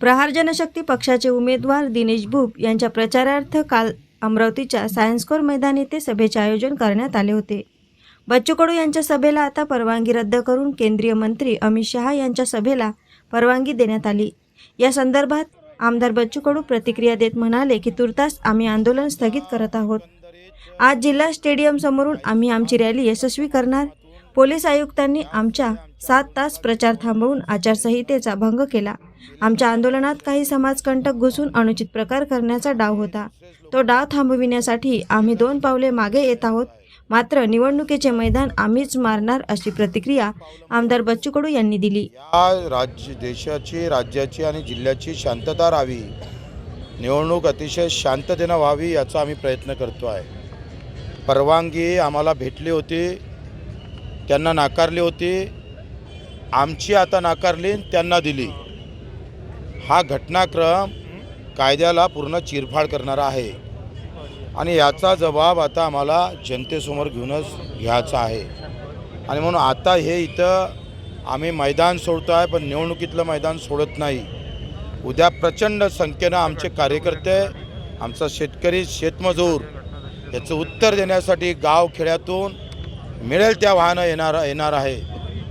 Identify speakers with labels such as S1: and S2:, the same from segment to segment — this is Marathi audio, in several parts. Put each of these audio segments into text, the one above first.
S1: प्रहार जनशक्ती पक्षाचे उमेदवार दिनेश भूप यांच्या प्रचारार्थ काल अमरावतीच्या सायन्स कोर मैदान येथे सभेचे आयोजन करण्यात आले होते. बच्चू कडू यांच्या सभेला आता परवानगी रद्द करून केंद्रीय मंत्री अमित शहा यांच्या सभेला परवानगी देण्यात आली. या संदर्भात आमदार बच्चू कडू प्रतिक्रिया देत म्हणाले की तुर्तास आम्ही आंदोलन स्थगित करत आहोत. आज जिल्हा स्टेडियम समोरून आम्ही आमची रॅली यशस्वी करणार पोलीस आयुक्तांनी आमच्या सात तास प्रचार थांबवून आचारसंहितेचा भंग केला. आमच्या आंदोलनात काही समाजकंटक घुसून अनुचित प्रकार करण्याचा डाव होता. तो डाव थांबविण्यासाठी आम्ही दोन पावले मागे येत आहोत. मात्र निवडणुकीचे मैदान आम्हीच मारणार अशी प्रतिक्रिया आमदार बच्चू कडू यांनी दिली.
S2: या राज्य देशाची राज्याची आणि जिल्ह्याची शांतता राहावी. निवडणूक अतिशय शांततेनं व्हावी याचा आम्ही प्रयत्न करतो आहे परवानगी आम्हाला भेटली होती. त्यांना नाकारली होती. आमची आता नाकारली त्यांना दिली. हा घटनाक्रम कायद्याला पूर्ण चिरफाड करणारा आहे. आणि याचा जबाब आता आम्हाला जनतेसमोर घेऊनच घ्यायचा आहे. आणि म्हणून आता हे इथं आम्ही मैदान सोडतो आहे पण निवडणुकीतलं मैदान सोडत नाही. उद्या प्रचंड संख्येनं आमचे कार्यकर्ते आमचा शेतकरी शेतमजूर याचं उत्तर देण्यासाठी गाव खेड्यातून मिळेल त्या वाहनं येणार येणार आहे.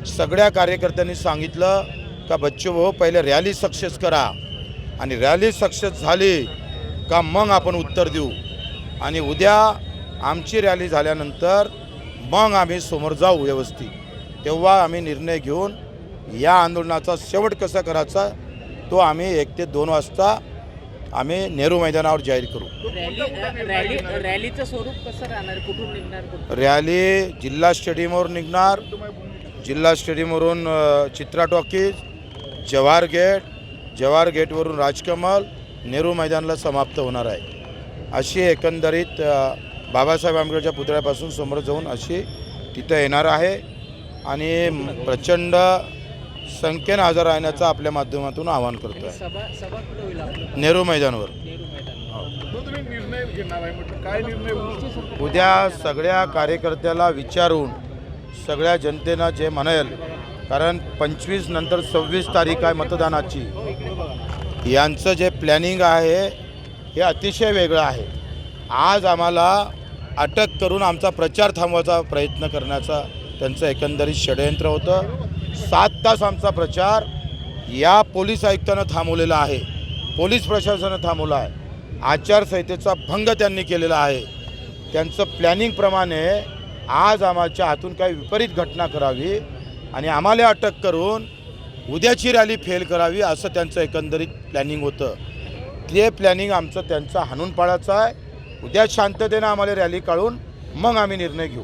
S2: सगळ्या कार्यकर्त्यांनी सांगितलं का बच्चू भाऊ पहिले रॅली सक्सेस करा. आणि रॅली सक्सेस झाली का मग आपण उत्तर देऊ. आणि उद्या आमची रॅली झाल्यानंतर मग आम्ही समोर जाऊ व्यवस्थित. तेव्हा आम्ही निर्णय घेऊन या आंदोलनाचा शेवट कसा करायचा तो आम्ही एक ते दोन वाजता आम्ही नेहरू मैदानावर जाहीर करू.
S3: रॅली रॅली रॅलीचं स्वरूप कसं राहणार? कुठून निघणार कुठून
S2: रॅली जिल्हा स्टेडियमवर निघणार. जिल्हा स्टेडियमवरून अ, चित्रा टॉकीज जवाहर गेट जवाहर गेटवरून राजकमल नेहरू मैदानला समाप्त होणार आहे. अशी एकंदरीत अ, बाबासाहेब आंबेडकरच्या पुतळ्यापासून समोर जाऊन अशी तिथं येणार आहे. आणि प्रचंड संख्येनं हजर राहण्याचं आपल्या माध्यमातून आवाहन करतो आहे
S3: सभा सभा कुठं होईल आपलं
S2: नेहरू मैदानावर.
S3: नेहरू मैदान
S4: तुम्ही निर्णय घेणार आहे म्हटलं. काय निर्णय होईल?
S2: उद्या सगळ्या कार्यकर्त्याला विचारून सगळ्या जनतेनं जे म्हणेल कारण पंचवीस नंतर सव्वीस तारीख आहे मतदानाची. यांचं जे प्लॅनिंग आहे हे अतिशय वेगळं आहे. आज आम्हाला अटक करून आमचा प्रचार थांबवायचा प्रयत्न करण्याचा त्यांचं एकंदरीत षडयंत्र होतं. सात तास आमचा प्रचार या पोलीस आयुक्तानं थांबवलेला आहे. पोलीस प्रशासनानं थांबवला आहे. आचारसंहितेचा भंग त्यांनी केलेला आहे. त्यांचं प्लॅनिंगप्रमाणे आज आम्हाच्या हातून काही विपरीत घटना करावी आणि आम्हाला अटक करून उद्याची रॅली फेल करावी असं त्यांचं एकंदरीत प्लॅनिंग होतं. ते प्लॅनिंग आमचं त्यांचं हाणून पाळायचं आहे. उद्या शांततेनं आम्हाला रॅली काढून मग आम्ही निर्णय घेऊ.